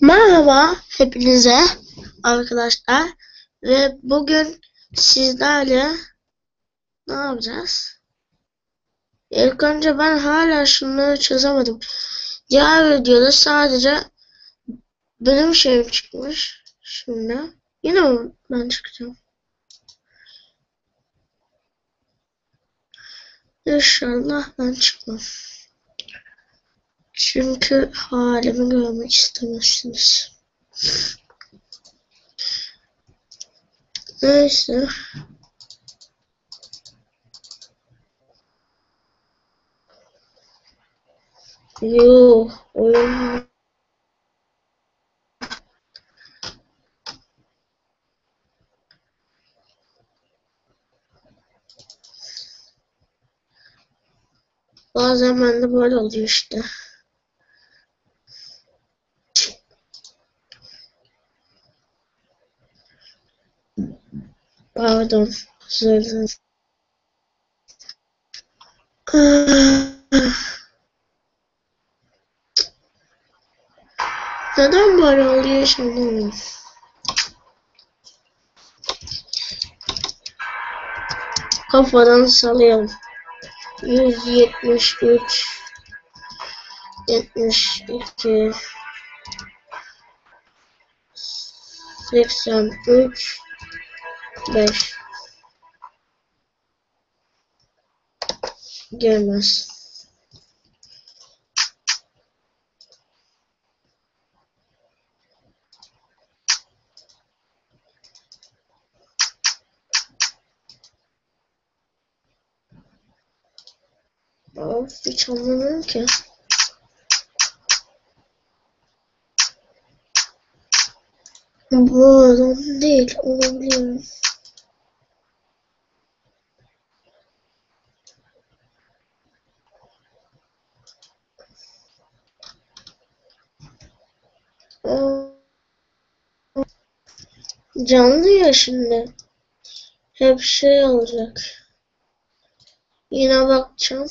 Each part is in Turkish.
Merhaba hepinize arkadaşlar ve bugün sizlerle ne yapacağız? İlk önce ben hala şunları çözemedim. Diğer videoda sadece benim şeyim çıkmış. Şimdi yine ben çıkacağım? İnşallah ben çıkmam. Çünkü halimi görmek istemezsiniz. Neyse. Yo, oyun Bazen bende böyle oluyor işte. Özür dilerim. Neden böyle oluyor şimdi? Kafadan salıyorum. 173 72 83 5 Gelmez. Of hiç anlamıyorum ki. Bu adam değil olabilir. Canlı ya şimdi. Hep şey olacak. Yine bakacağım.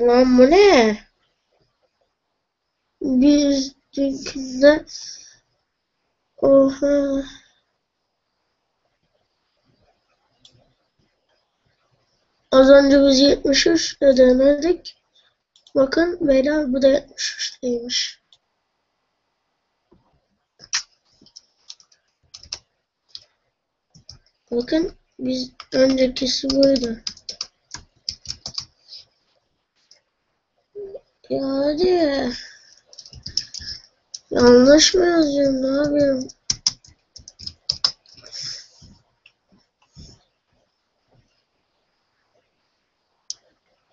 Lan bu ne? Biz dünkünde Oha. Az önce biz 73 de denedik. Bakın beyler bu da 73'teymiş. Bakın biz öncekisi buydu. Ya hadi. Yanlış mı yazıyorum? Ne yapıyorum?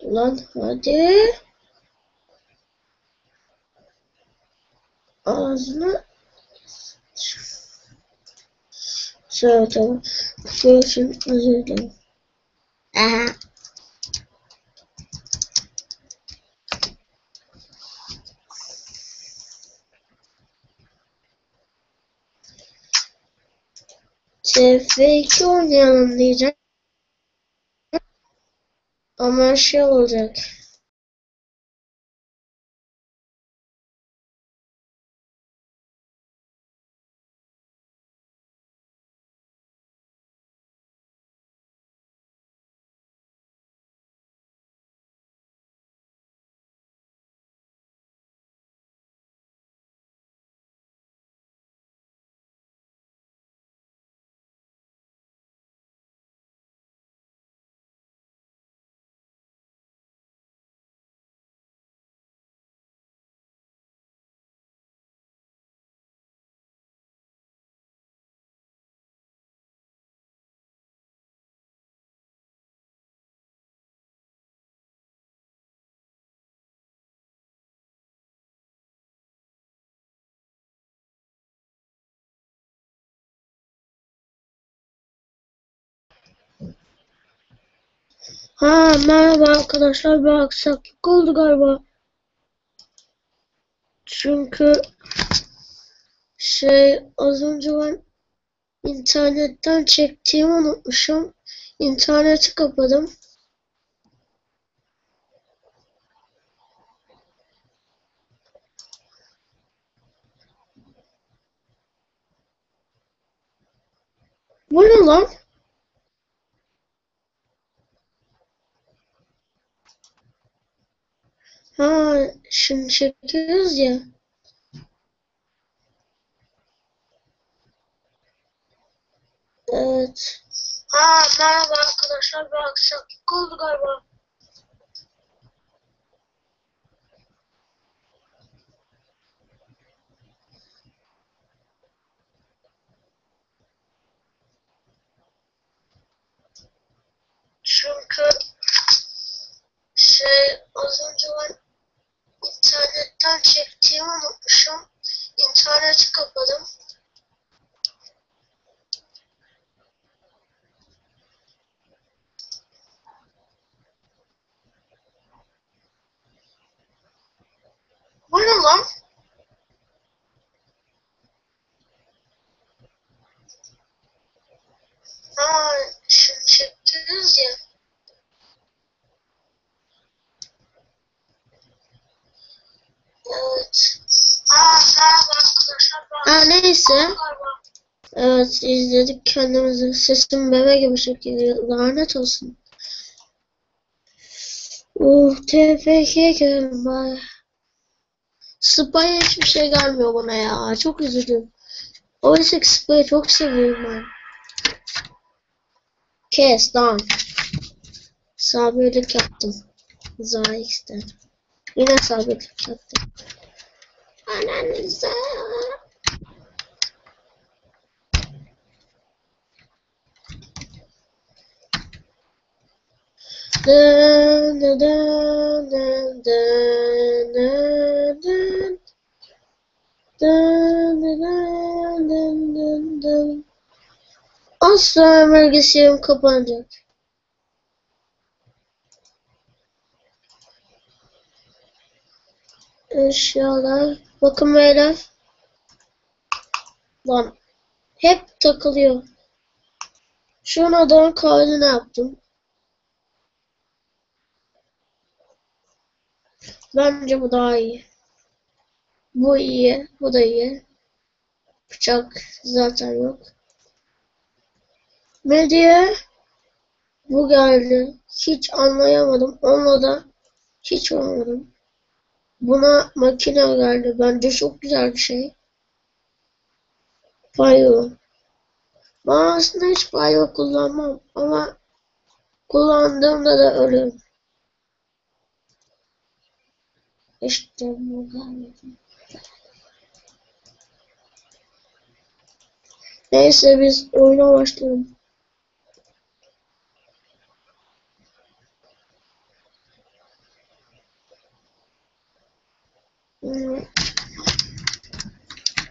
Ulan hadi. Ağzına Şöyle tamam. İçin özür dilerim. Aha. TF2 oynayalım diyeceğim. Ama şey olacak. Ha merhaba arkadaşlar bir aksaklık oldu galiba. Çünkü Şey az önce ben internetten çektiğimi unutmuşum. İnterneti kapadım. Bu ne lan? Ha, şimdi çekiyoruz ya. Evet. Ha, merhaba arkadaşlar. Bir aksaklık oldu galiba. Çünkü şey az önce ben internetten çektiğimi unutmuşum. İnterneti kapadım. Bu ne lan? Ha, şimdi çektiniz ya. Evet. Aa, merhaba arkadaşlar. Ben Ha, neyse. Evet izledik kendimizi. Sesim bebe gibi çekiyor. Lanet olsun. Uh TFK gelin bari. Spy hiçbir şey gelmiyor bana ya. Çok üzüldüm. Oysa ki Spy'ı çok seviyorum ben. Kes lan. Sabirlik yaptım. Zayix'te. Yine sabirlik yaptım. Ananıza. Sonra bilgisayarım kapanacak. Eşyalar. Bakın beyler. Lan. Hep takılıyor. Şu an adamın kaydını yaptım. Bence bu daha iyi. Bu iyi. Bu da iyi. Bıçak zaten yok. Medya bu geldi. Hiç anlayamadım. Onunla da hiç olmadım. Buna makine geldi. Bence çok güzel bir şey. Pyro. Ben aslında hiç Pyro kullanmam ama kullandığımda da ölüyorum. İşte bu geldi. Neyse biz oyuna başlayalım.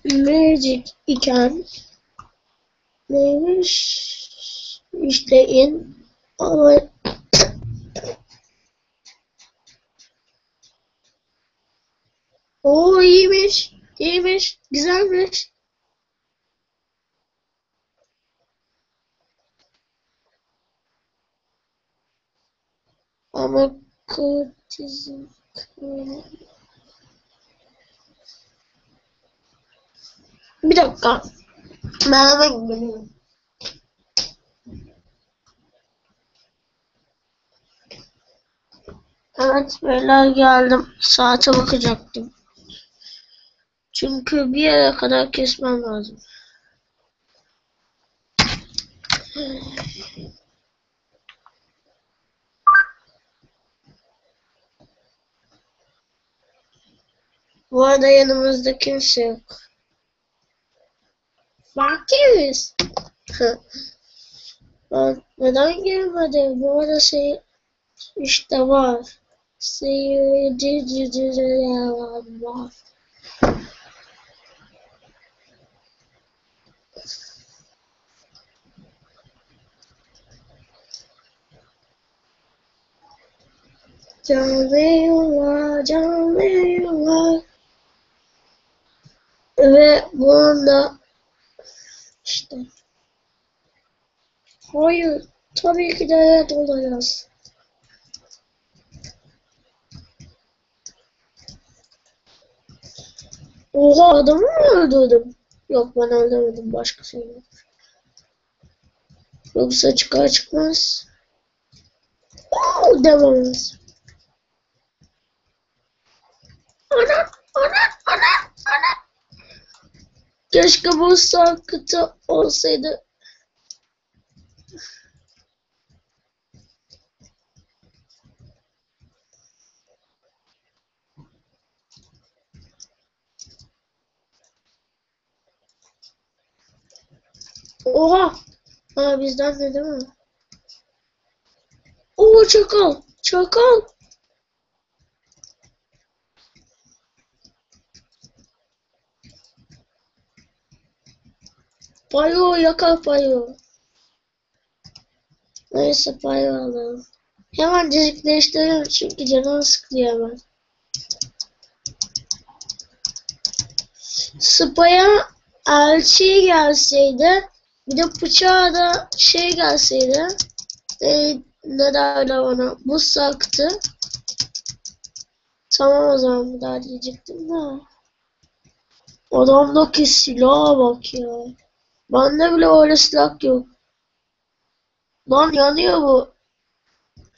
Magic iken neymiş işte in ama o iyiymiş iyiymiş güzelmiş ama kurtizm bir dakika hemen geliyorum Evet beyler geldim. Saate bakacaktım. Çünkü bir yere kadar kesmem lazım. Bu arada yanımızda kimse yok. Fakiriz. Ben neden gelmedi? Bu arada şey işte var. Seyirci var. Canlı yollar, canlı yollar. Ve da işte Hayır. Tabii ki de evet olacağız. Oha adamı mı öldürdüm? Yok ben öldürmedim başkasını. Yoksa çıkar çıkmaz. Oo, dememiz. Ana, ana, ana, ana. Keşke bu sakıtı olsaydı. Oha! Ha bizden de değil mi? Oo çakal! Çakal! Payo yakal payo. Neyse payo alalım. Hemen cezikleştirelim çünkü canını sıkılıyor hemen. Spaya elçi gelseydi bir de bıçağa da şey gelseydi e, ne derler ona bu saktı. Tamam o zaman bir daha diyecektim de. Adamdaki silaha bak ya. Bende bile öyle silah yok. Lan yanıyor bu.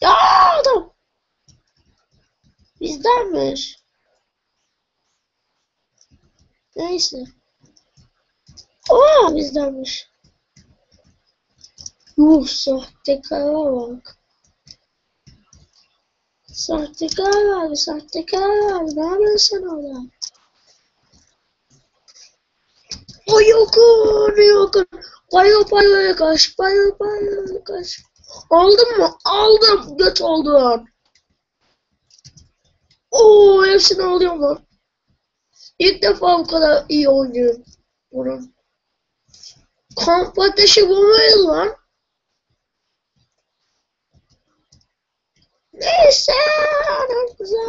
Ya adam. Bizdenmiş. Neyse. Aa bizdenmiş. Yuh sahtekara bak. Sahtekar abi sahtekar abi ne yapıyorsun orada? Ay yakın yakın. Payo payo kaç payo payo kaç. Aldın mı? Aldım. Göt oldun. Oo hepsini alıyorum lan. İlk defa bu kadar iyi oynuyorum. Bunun. Kamp ateşi bulmayız lan. Neyse. Güzel.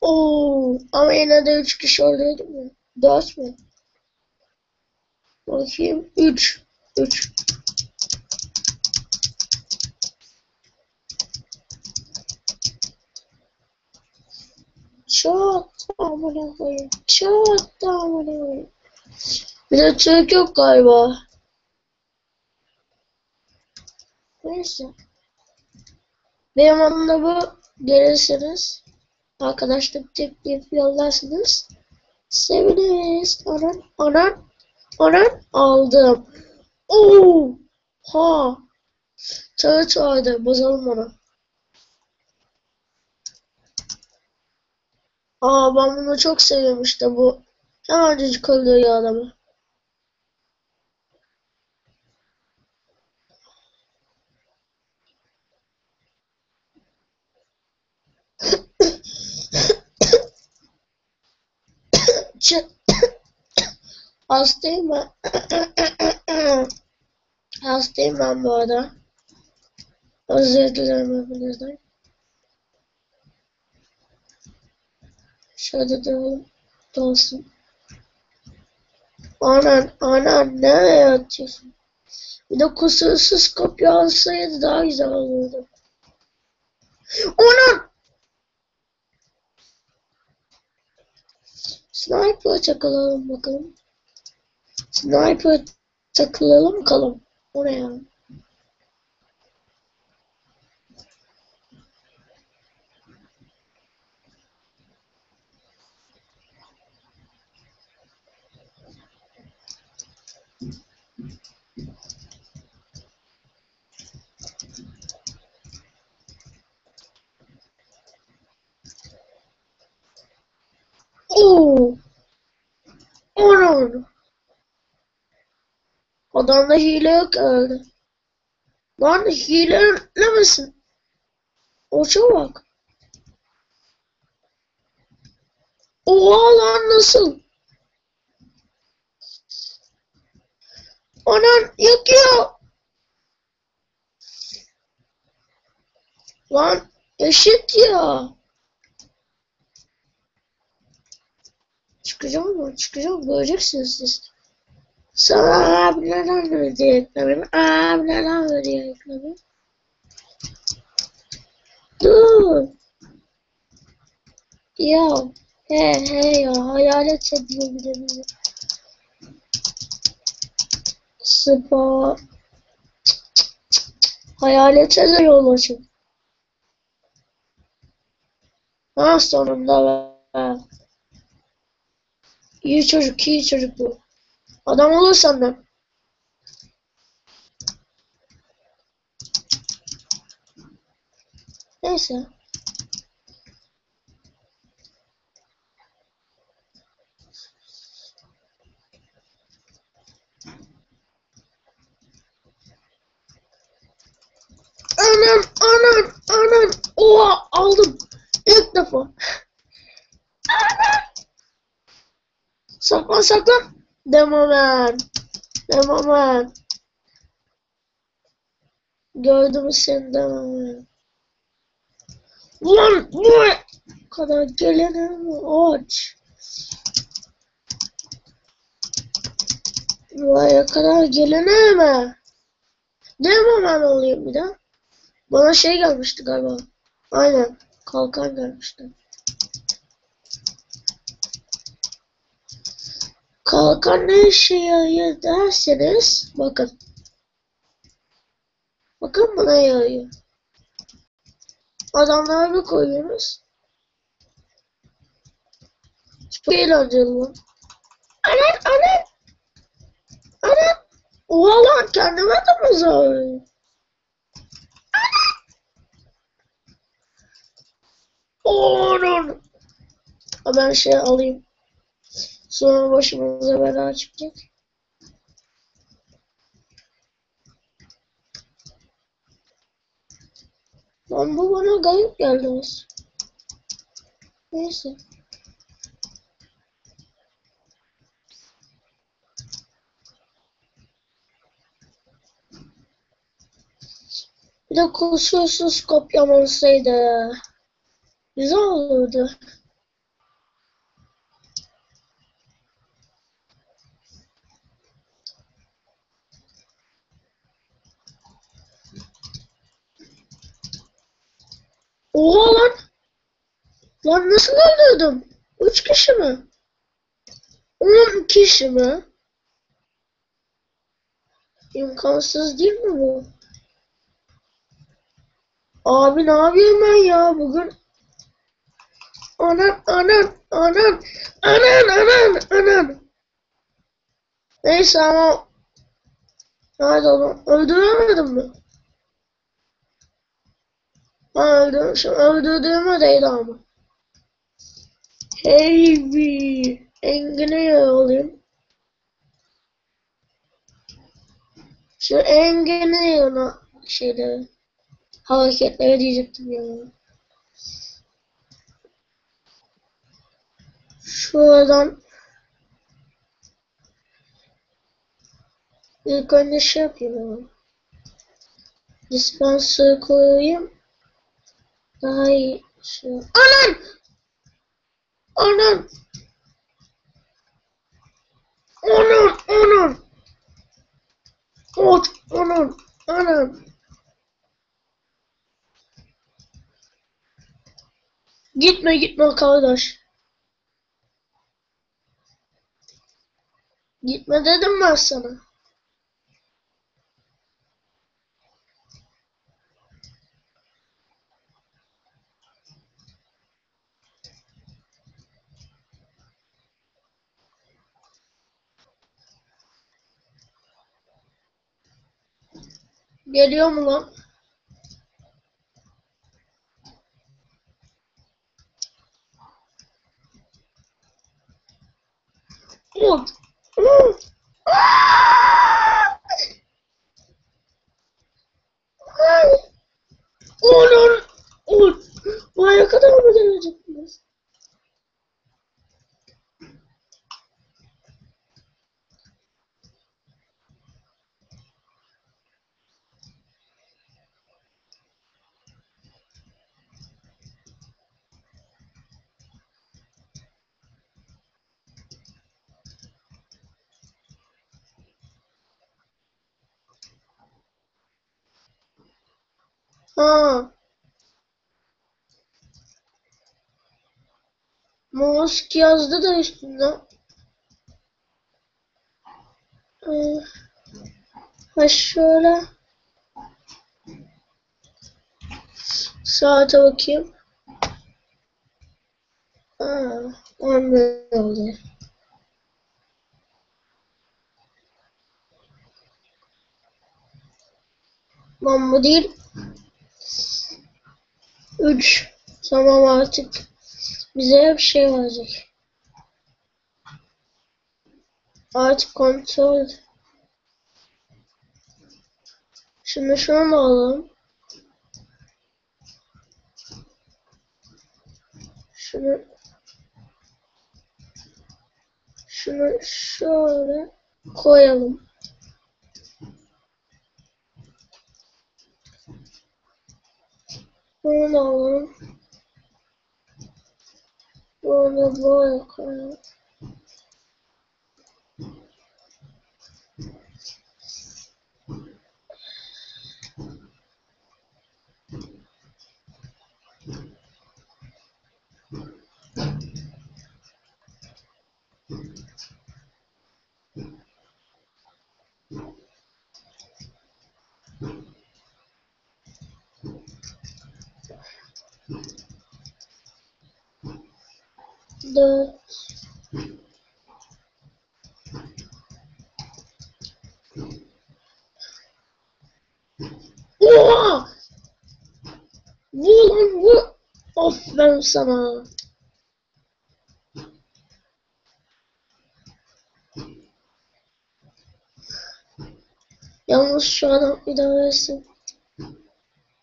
Oo, ama yine de 3 kişi oradaydı mı? 4 mü? Bakayım. 3. 3. Çok amına koyayım. Çok da amına koyayım. Bir de Türk yok galiba. Neyse. Benim adımda bu gelirseniz arkadaşlık teklif yollarsınız. Seviniriz. Anan, anan, anan aldım. Oo! Ha! Çağıt vardı. Bozalım onu. Aa ben bunu çok seviyorum işte bu. Hemencecik öldürüyor adamı. Ç- Hastayım ben. Hastayım ben bu arada. Özür dilerim hepinizden. Şöyle duralım. Dolsun. Anan, anan nereye atıyorsun? Bir de kusursuz kopya alsaydı daha güzel olurdu. Anan! Sniper takılalım bakalım. Sniper takılalım bakalım. Oraya. Oo. Anan. Adamda hile yok herhalde. Lan hile misin? Oça bak. Oha lan nasıl? Anan yakıyor. Lan eşit ya. çıkacağım mı? Çıkacağım. Göreceksiniz siz. Sana abilerden veriyor ekranı. Abilerden veriyor ekranı. Dur. Ya. He he ya. Hayalet ediyor bir de bizi. Sıpa. Hayalete de yol açın. Ha sonunda be. İyi çocuk, iyi çocuk bu. Adam olur senden. Neyse. Anan, anan, anan. Oha aldım. İlk defa. Anan. Saklan saklan. Demomen. Demomen. Gördüm seni demomen. Ulan bu kadar gelene aç. Buraya kadar gelene mi? Demomen olayım bir daha. Bana şey gelmişti galiba. Aynen. Kalkan gelmişti. Kalkan ne işe yarıyor derseniz bakın. Bakın buna yarıyor. Adamları bir koyuyoruz. Çok eğlenceli lan. Anan anan. Anan. Oha lan kendime de mi zararıyor? Onun. Ben şey alayım. Sonra başımıza bela çıkacak. Lan bu bana garip geldi. aslında. Neyse. Bir de kusursuz kopyam olsaydı. Güzel olurdu. Oha lan. Lan nasıl öldürdüm? Üç kişi mi? On kişi mi? İmkansız değil mi bu? Abi ne yapayım ben ya bugün? Anan anan anan anan anan anan. Neyse ama Nerede oğlum? Öldüremedim mi? Ha öldürmüşüm. Öldürdüğüme değdi ama. Hey bir Engin'e olayım. Şu Engin'e yana şeyleri hareketleri diyecektim ya. Şuradan ilk önce şey yapayım. Dispenser koyayım. Daha iyi şey. Anan! Anan! Anan! Anan! Ot! Anan! Anan! Gitme gitme kardeş. Gitme dedim ben sana. Geliyor mu lan? Ot! Ot! Olur! Ot! Buraya kadar mı gelecektiniz? Ha. Mosk yazdı da üstünde. Ha şöyle. Saate bakayım. Aa, 11 oldu. Lan değil. 3. Tamam artık. Bize bir şey verecek. Artık kontrol. Şimdi şunu da alalım. Şunu şunu şöyle koyalım. Colonel no, Royal Colonel. Thank you. Dört. Oha! Vur lan vur! Ben sana. Yalnız şu daha versin.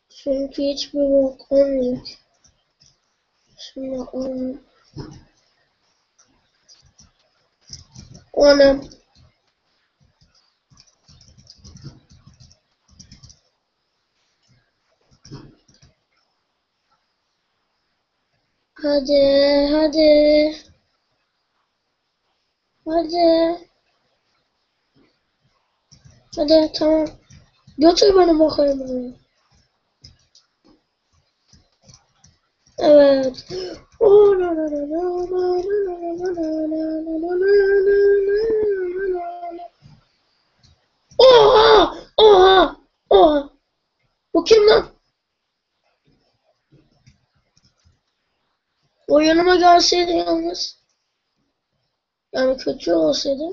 Çünkü hiçbir bok olmayacak. Şimdi onu... Onu... Hadi, hadi. Hadi. Hadi tamam. Götür beni bakayım oraya. Evet. Oha! Oha! Oha! Bu kim lan? Oyunuma gelseydi yalnız. Yani kötü olsaydı.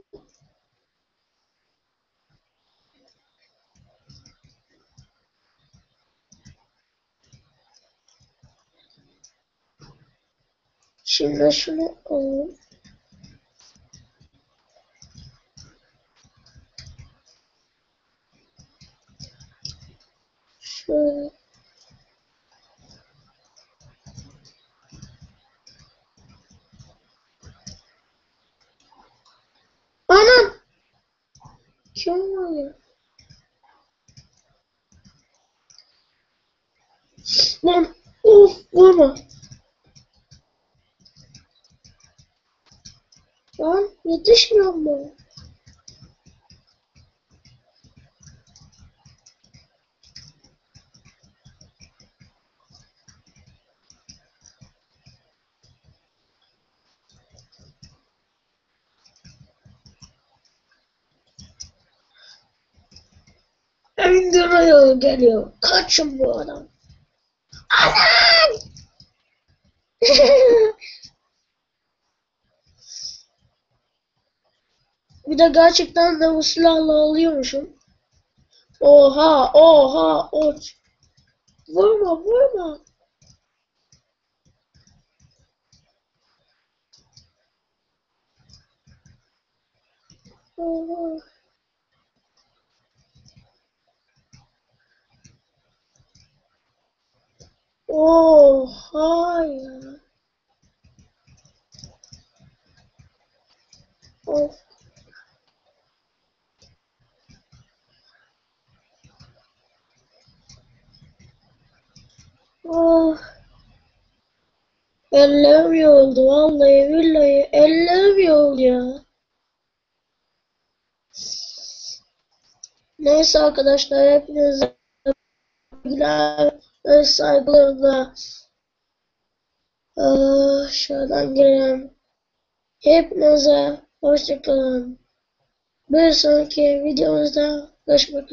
she was literally all um, mu? Öldürüyor geliyor. Kaçın bu adam. Anam! Bir de gerçekten de bu silahla alıyormuşum. Oha, oha, oç. Vurma, vurma. Oha. Oha ya. Of. Oh. Ellerim yoruldu vallahi billahi ellerim yoruldu ya. Neyse arkadaşlar hepinize güler ve saygılarımla şuradan girelim. Hepinize hoşçakalın. Bir sonraki videomuzda görüşmek.